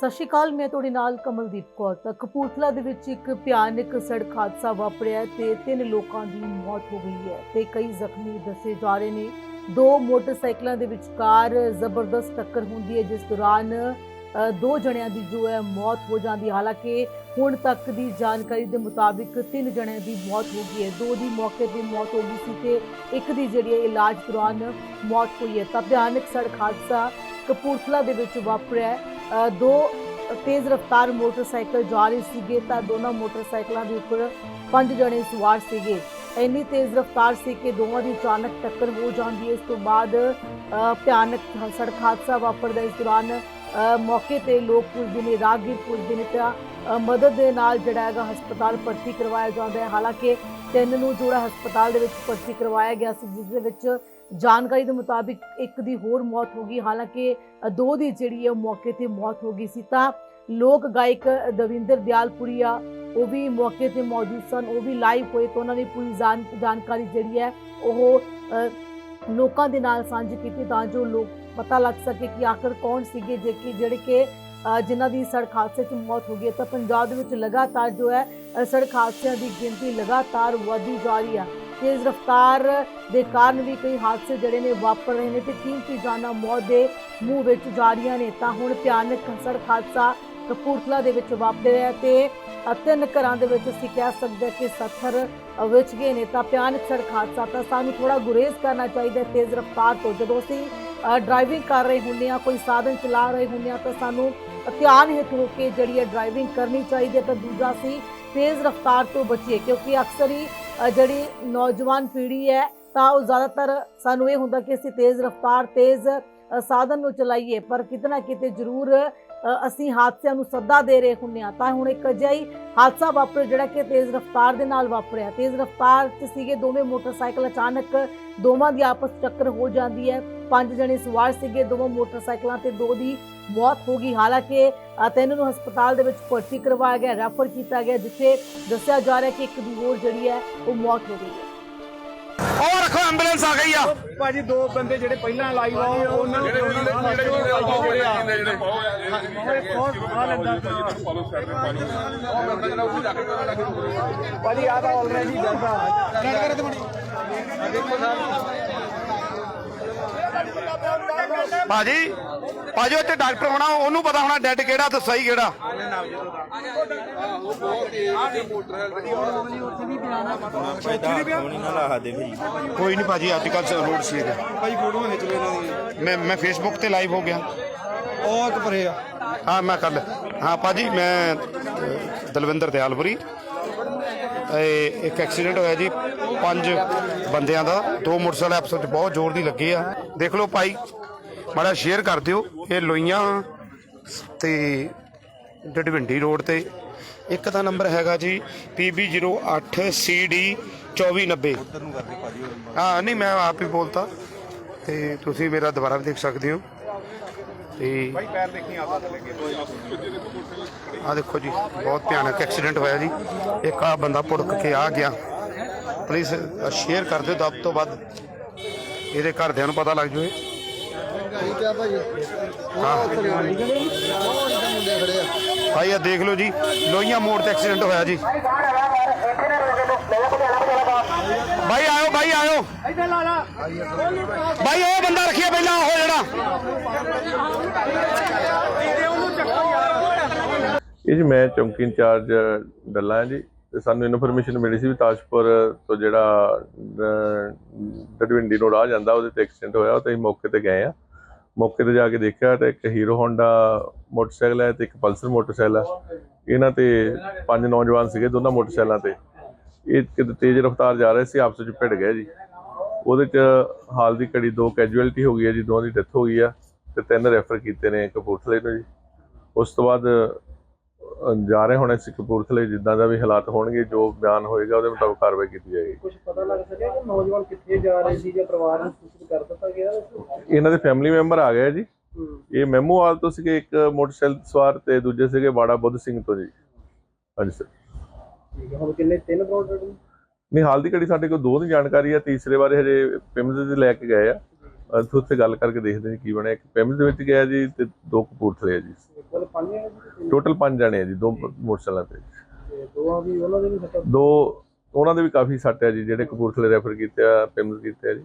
ਸਤਿ ਸ਼੍ਰੀ ਅਕਾਲ, ਮੈਂ ਤੁਹਾਡੇ ਨਾਲ ਕਮਲਦੀਪ ਕੌਰ। ਤਾਂ ਕਪੂਰਥਲਾ ਦੇ ਵਿੱਚ ਇੱਕ ਭਿਆਨਕ ਸੜਕ ਹਾਦਸਾ ਵਾਪਰਿਆ ਤੇ ਤਿੰਨ ਲੋਕਾਂ ਦੀ ਮੌਤ ਹੋ ਗਈ ਹੈ ਤੇ ਕਈ ਜ਼ਖਮੀ ਦੱਸੇ ਜਾ ਰਹੇ ਨੇ। ਦੋ ਮੋਟਰਸਾਈਕਲਾਂ ਦੇ ਵਿਚਕਾਰ ਜ਼ਬਰਦਸਤ ਟੱਕਰ ਹੁੰਦੀ ਹੈ, ਜਿਸ ਦੌਰਾਨ ਦੋ ਜਣਿਆਂ ਦੀ ਜੋ ਹੈ ਮੌਤ ਹੋ ਜਾਂਦੀ ਹਾਲਾਂਕਿ ਹੁਣ ਤੱਕ ਦੀ ਜਾਣਕਾਰੀ ਦੇ ਮੁਤਾਬਿਕ ਤਿੰਨ ਜਣਿਆਂ ਦੀ ਮੌਤ ਹੋ ਗਈ ਹੈ। ਦੋ ਦੀ ਮੌਕੇ ਤੇ ਮੌਤ ਹੋ ਗਈ ਸੀ ਤੇ ਇੱਕ ਦੀ ਜਿਹੜੀ ਹੈ ਇਲਾਜ ਦੌਰਾਨ ਮੌਤ ਹੋਈ ਹੈ। ਤਾਂ ਭਿਆਨਕ ਸੜਕ ਹਾਦਸਾ ਕਪੂਰਥਲਾ ਦੇ ਵਿੱਚ ਵਾਪਰਿਆ ਦੋ ਤੇਜ਼ ਰਫ਼ਤਾਰ ਮੋਟਰਸਾਈਕਲ ਜਾ ਰਹੇ ਸੀਗੇ ਤਾਂ ਦੋਨਾਂ ਮੋਟਰਸਾਈਕਲਾਂ ਦੇ ਉੱਪਰ ਪੰਜ ਜਣੇ ਸਵਾਰ ਸੀਗੇ। ਇੰਨੀ ਤੇਜ਼ ਰਫ਼ਤਾਰ ਸੀ ਕਿ ਦੋਵਾਂ ਦੀ ਅਚਾਨਕ ਟੱਕਰ ਹੋ ਜਾਂਦੀ ਹੈ। ਇਸ ਤੋਂ ਬਾਅਦ ਭਿਆਨਕ ਸੜਕ ਹਾਦਸਾ ਵਾਪਰਦਾ ਇਸ ਦੌਰਾਨ ਮੌਕੇ ਤੇ ਲੋਕ ਪੁੱਜਦੇ ਨੇ ਰਾਹਗੀਰ ਪੁੱਜਦੇ ਨੇ ਤਾਂ ਮਦਦ ਦੇ ਨਾਲ ਜਿਹੜਾ ਹੈਗਾ ਹਸਪਤਾਲ ਭਰਤੀ ਕਰਵਾਇਆ ਜਾਂਦਾ ਹੈ। ਹਾਲਾਂਕਿ ਤਿੰਨ ਨੂੰ ਜਿਹੜਾ ਹਸਪਤਾਲ ਦੇ ਵਿੱਚ ਭਰਤੀ ਕਰਵਾਇਆ ਗਿਆ ਸੀ, ਜਿਸ ਦੇ ਵਿੱਚ ਜਾਣਕਾਰੀ ਦੇ ਮੁਤਾਬਿਕ ਇੱਕ ਦੀ ਹੋਰ ਮੌਤ ਹੋ ਗਈ। ਹਾਲਾਂਕਿ, ਦੋ ਦੀ ਜਿਹੜੀ ਹੈ ਉਹ ਮੌਕੇ ਤੇ ਮੌਤ ਹੋ ਗਈ ਸੀ ਤਾਂ ਲੋਕ ਗਾਇਕ ਦਵਿੰਦਰ ਦਿਆਲਪੁਰੀਆ ਉਹ ਵੀ ਮੌਕੇ ਤੇ ਮੌਜੂਦ ਸਨ। ਉਹ ਵੀ ਲਾਈਵ ਹੋਏ ਤਾਂ ਉਹਨਾਂ ਨੇ ਪੂਰੀ ਜਾਣ ਜਾਣਕਾਰੀ ਜਿਹੜੀ ਹੈ ਉਹ ਲੋਕਾਂ ਦੇ ਨਾਲ ਸਾਂਝੀ ਕੀਤੀ ਤਾਂ ਜੋ ਲੋਕ ਪਤਾ ਲੱਗ ਸਕੇ ਕਿ ਆਖਰ ਕੌਣ ਸੀਗੇ ਜੇ ਕਿ ਜਿਹੜੇ ਕਿ ਜਿਨ੍ਹਾਂ ਦੀ ਸੜਕ ਹਾਦਸੇ 'ਚ ਮੌਤ ਹੋ ਗਈ ਹੈ। ਤਾਂ ਪੰਜਾਬ ਦੇ ਵਿੱਚ ਲਗਾਤਾਰ ਜੋ ਹੈ ਸੜਕ ਹਾਦਸਿਆਂ ਦੀ ਗਿਣਤੀ ਲਗਾਤਾਰ ਵਧਦੀ ਜਾ ਰਹੀ ਹੈ। ਤੇਜ਼ ਰਫ਼ਤਾਰ ਦੇ ਕਾਰਨ ਵੀ ਕਈ ਹਾਦਸੇ ਜਿਹੜੇ ਨੇ ਵਾਪਰ ਰਹੇ ਨੇ ਤੇ ਕੀਮਤੀ ਜਾਨਾਂ ਮੌਤ ਦੇ ਮੂੰਹ ਵਿੱਚ ਜਾ ਰਹੀਆਂ ਨੇ। ਤਾਂ ਹੁਣ ਭਿਆਨਕ ਸੜਕ ਹਾਦਸਾ ਕਪੂਰਥਲਾ ਦੇ ਵਿੱਚ ਵਾਪਰਿਆ ਤੇ ਤਿੰਨ ਘਰਾਂ ਦੇ ਵਿੱਚ ਅਸੀਂ ਕਹਿ ਸਕਦੇ ਹਾਂ ਕਿ ਸੱਥਰ ਵਿੱਚ ਗਏ ਨੇ। ਤਾਂ ਭਿਆਨਕ ਸੜਕ ਹਾਦਸਾ ਤਾਂ ਸਾਨੂੰ ਥੋੜਾ ਗੁਰੇਜ਼ ਕਰਨਾ ਚਾਹੀਦਾ ਤੇਜ਼ ਰਫ਼ਤਾਰ ਤੋਂ। ਜਦੋਂ ਅਸੀਂ ਡਰਾਈਵਿੰਗ ਕਰ ਰਹੇ ਹੁੰਦੇ ਆ ਕੋਈ ਸਾਧਨ ਚਲਾ ਰਹੇ ਹੁੰਦੇ ਆ ਤਾਂ ਸਾਨੂੰ ਧਿਆਨ ਹਿੱਤ ਹੋ ਕੇ ਜਿਹੜੀ ਹੈ ਡਰਾਈਵਿੰਗ ਕਰਨੀ ਚਾਹੀਦੀ ਹੈ। ਤਾਂ ਦੂਜਾ ਸੀ ਤੇਜ਼ ਰਫ਼ਤਾਰ ਤੋਂ ਬਚੀਏ, ਕਿਉਂਕਿ ਅਕਸਰ ਹੀ ਜਿਹੜੀ ਨੌਜਵਾਨ ਪੀੜ੍ਹੀ ਹੈ, ਤਾਂ ਉਹ ਜ਼ਿਆਦਾਤਰ ਸਾਨੂੰ ਇਹ ਹੁੰਦਾ ਕਿ ਅਸੀਂ ਤੇਜ਼ ਰਫ਼ਤਾਰ, ਤੇਜ਼ ਸਾਧਨ ਨੂੰ ਚਲਾਈਏ, ਪਰ ਕਿਤੇ ਨਾ ਕਿਤੇ ਜ਼ਰੂਰ ਅਸੀਂ ਹਾਦਸਿਆਂ ਨੂੰ ਸੱਦਾ ਦੇ ਰਹੇ ਹੁੰਨੇ ਆ ਤਾਂ ਹੁਣ ਇੱਕ ਅਜਿਹਾ ਹੀ ਹਾਦਸਾ ਵਾਪਰਿਆ ਜਿਹੜਾ ਕਿ ਤੇਜ਼ ਰਫ਼ਤਾਰ ਦੇ ਨਾਲ ਵਾਪਰਿਆ। ਤੇਜ਼ ਰਫ਼ਤਾਰ 'ਚ ਸੀਗੇ ਦੋਵੇਂ ਮੋਟਰਸਾਈਕਲ, ਅਚਾਨਕ ਦੋਵਾਂ ਦੀ ਆਪਸ 'ਚ ਟੱਕਰ ਹੋ ਜਾਂਦੀ ਹੈ। ਪੰਜ ਜਣੇ ਸਵਾਰ ਸੀਗੇ, ਦੋਵਾਂ ਮੋਟਰਸਾਈਕਲਾਂ ਤੇ ਦੋ ਦੀ ਮੌਤ ਹੋ ਗਈ। ਹਾਲਾਂਕਿ ਤਿੰਨ ਨੂੰ ਹਸਪਤਾਲ ਦੇ ਵਿੱਚ ਭਰਤੀ ਕਰਵਾਇਆ ਗਿਆ ਰੈਫਰ ਕੀਤਾ ਗਿਆ ਜਿੱਥੇ ਦੱਸਿਆ ਜਾ ਰਿਹਾ ਕਿ ਇੱਕ ਦੀ ਹੋਰ ਜਿਹੜੀ ਹੈ ਉਹ ਮੌਤ ਹੋ ਗਈ ਹੈ। ਉਹ ਰੱਖੋ ਐਂਬੂਲੈਂਸ ਆ ਗਈ ਆ। ਭਾਜੀ ਦੋ ਬੰਦੇ ਜਿਹੜੇ ਪਹਿਲਾਂ ਲਾਈਵ ਆ ਉਹਨਾਂ ਨੂੰ ਜਿਹੜੇ ਭਾਜੀ। ਆ ਤਾਂ ਆਲਰੇਡੀ ਜਾਂਦਾ ਭਾਜੀ ਭਾਜੀ ਉੱਥੇ ਡਾਕਟਰ ਹੋਣਾ ਉਹਨੂੰ ਪਤਾ ਹੋਣਾ ਡੈਡ ਕਿਹੜਾ ਤੇ ਸਹੀ ਕਿਹੜਾ। ਕੋਈ ਨਹੀਂ ਭਾਜੀ ਅੱਜ ਕੱਲ ਰੋਡ ਸੀ ਹੈਗਾ ਭਾਜੀ ਫੋਟੋਆਂ ਖਿੱਚ ਲਓ ਇਹਨਾਂ ਦੀ। ਮੈਂ ਮੈਂ ਫੇਸਬੁੱਕ ਤੇ ਲਾਈਵ ਹੋ ਗਿਆ। ਇੱਕ ਪਰੇ ਆ। ਹਾਂ ਮੈਂ ਕੱਲ ਹਾਂ ਭਾਜੀ ਮੈਂ ਦਲਵਿੰਦਰ ਦਿਆਲਪੁਰੀ। ਇਹ ਇੱਕ ਐਕਸੀਡੈਂਟ ਹੋਇਆ ਜੀ ਪੰਜ ਬੰਦਿਆਂ ਦਾ। ਦੋ ਮੋਟਰਸਾਈਕਲ ਆਪਸ ਵਿੱਚ ਬਹੁਤ ਜ਼ੋਰ ਦੀ ਲੱਗੇ ਆ। ਦੇਖ ਲਓ ਭਾਈ, ਮਾੜਾ ਸ਼ੇਅਰ ਕਰ ਦਿਓ। ਇਹ ਲੋਈਆਂ ਤੇ ਡਡਵਿੰਡੀ ਰੋਡ ਤੇ। ਇੱਕ ਦਾ ਨੰਬਰ ਹੈਗਾ ਜੀ PB08CD 2490 ਹਾਂ, ਨਹੀਂ, ਮੈਂ ਆਪ ਹੀ ਬੋਲਤਾ। ਤੇ ਤੁਸੀਂ ਮੇਰਾ ਦੁਬਾਰਾ ਵੀ ਦੇਖ ਸਕਦੇ ਹੋ। ਤੇ ਆ ਦੇਖੋ ਜੀ, ਬਹੁਤ ਭਿਆਨਕ ਐਕਸੀਡੈਂਟ ਹੋਇਆ ਜੀ। ਇੱਕ ਆ ਬੰਦਾ ਪੁੜਕ ਕੇ ਆ ਗਿਆ। ਪਲੀਜ਼ ਸ਼ੇਅਰ ਕਰ ਦਿਓ, ਦਬ ਤੋਂ ਵੱਧ ਇਹਦੇ ਘਰਦਿਆਂ ਨੂੰ ਪਤਾ ਲੱਗ ਜਾਵੇ। ਭਾਈ ਆ ਦੇਖ ਲਓ ਜੀ, ਲੋਹੀਆਂ ਮੋੜ ਤੇ ਐਕਸੀਡੈਂਟ ਹੋਇਆ ਜੀ। ਭਾਈ, ਆਇਓ। ਭਾਈ ਉਹ ਬੰਦਾ ਰੱਖਿਆ ਪਹਿਲਾਂ ਉਹ ਜਿਹੜਾ। ਇਹ ਜੀ ਮੈਂ ਚੌਂਕੀ ਇੰਚਾਰਜ ਡੱਲਾ ਜੀ। ਤੇ ਸਾਨੂੰ ਇਨਫੋਰਮੇਸ਼ਨ ਮਿਲੀ ਸੀ ਵੀ ਤਾਜਪੁਰ ਤੋਂ ਜਿਹੜਾ ਡਡਵਿੰਡੀ ਨੂੰ ਰਾਹ ਜਾਂਦਾ ਉਹਦੇ ਤੇ ਐਕਸੀਡੈਂਟ ਹੋਇਆ ਤੇ ਅਸੀਂ ਮੌਕੇ ਤੇ ਗਏ ਆ ਮੌਕੇ ਤੇ ਜਾ ਕੇ ਦੇਖਿਆ ਤੇ ਇੱਕ ਹੀਰੋ ਹੋਂਡਾ ਮੋਟਰਸਾਈਕਲ ਹੈ ਤੇ ਇੱਕ ਪਲਸਰ ਮੋਟਰਸਾਈਕਲ ਹੈ। ਇਹਨਾਂ ਤੇ ਪੰਜ ਨੌਜਵਾਨ ਸੀਗੇ ਦੋਨਾਂ ਮੋਟਰਸਾਈਕਲਾਂ ਤੇ। ਇਹ ਕਿਤੇ ਤੇਜ਼ ਰਫ਼ਤਾਰ ਜਾ ਰਹੇ ਸੀ ਆਪਸ ਵਿੱਚ ਭਿੜ ਗਏ ਜੀ। ਉਹਦੇ ਚ ਹਾਲ ਦੀ ਘੜੀ ਦੋ ਕੈਜੂਅਲਟੀ ਹੋ ਗਈ ਹੈ ਜੀ ਦੋਵਾਂ ਦੀ ਡੈਥ ਹੋ ਗਈ ਆ ਤੇ ਤਿੰਨ ਰੈਫਰ ਕੀਤੇ ਨੇ ਕਪੂਰਥਲੇ ਨੂੰ ਜੀ। ਉਸ ਤੋਂ ਬਾਅਦ ਜਾ ਰਹੇ ਹੁਣ ਅਸੀਂ ਕਪੂਰਥਲੇ ਜਿੱਦਾਂ ਦਾ ਵੀ ਹਾਲਾਤ ਹੋਣਗੇ ਜੋ ਬਿਆਨ ਹੋਏਗਾ ਉਹਦੇ ਮੁਤਾਬਕ ਕਾਰਵਾਈ ਕੀਤੀ ਜਾਏਗੀ। ਕੁਝ ਪਤਾ ਲੱਗ ਸਕਿਆ ਕਿ ਨੌਜਵਾਨ ਕਿੱਥੇ ਜਾ ਰਹੇ ਸੀ ਜਾਂ ਪਰਿਵਾਰ ਨੂੰ ਸੂਚਿਤ ਕਰ ਦਿੱਤਾ ਗਿਆ ਇਹਨਾਂ ਦੇ ਫੈਮਿਲੀ ਮੈਂਬਰ ਆ ਗਏ ਜੀ। ਇਹ ਮੈਮੋਵਾਲ ਤੋਂ ਸੀਗੇ ਇੱਕ ਮੋਟਰਸਾਈਕਲ ਸਵਾਰ ਤੇ ਦੂਜੇ ਸੀਗੇ ਬਾੜਾ ਬੁੱਧ ਸਿੰਘ ਤੋਂ ਜੀ। ਹਾਂਜੀ ਸਰ ਠੀਕ ਹੈ ਹੁਣ ਕਿੰਨੇ ਤਿੰਨ ਪ੍ਰੋਡਕਟ ਨਹੀਂ ਹਾਲ ਦੀ ਘੜੀ ਸਾਡੇ ਕੋਲ ਦੋ ਦੀ ਜਾਣਕਾਰੀ ਹੈ ਤੀਸਰੇ ਬਾਰੇ ਹਜੇ ਪਿੰਮਜ਼ ਦੇ ਲੈ ਕੇ ਗਏ ਆ। ਅਸੀਂ ਉੱਥੇ ਗੱਲ ਕਰਕੇ ਦੇਖਦੇ ਹਾਂ ਕੀ ਬਣਿਆ। ਇੱਕ ਪਿੰਡ ਦੇ ਵਿੱਚ ਗਿਆ ਜੀ ਤੇ ਦੋ ਕਪੂਰਥਲੇ ਆ ਜੀ। ਟੋਟਲ ਪੰਜ ਜਣੇ ਆ ਜੀ ਦੋ ਮੋਟਰਸਾਈਕਲਾਂ ਤੇ। ਦੋਵਾਂ ਦੀ ਉਹਨਾਂ ਦੇ ਵੀ ਸੱਟਾਂ ਦੋ ਉਹਨਾਂ ਦੇ ਵੀ ਕਾਫੀ ਸੱਟ ਆ ਜੀ ਜਿਹੜੇ ਕਪੂਰਥਲੇ ਰੈਫਰ ਕੀਤੇ ਆ ਪਿੰਡ ਕੀਤੇ ਆ ਜੀ।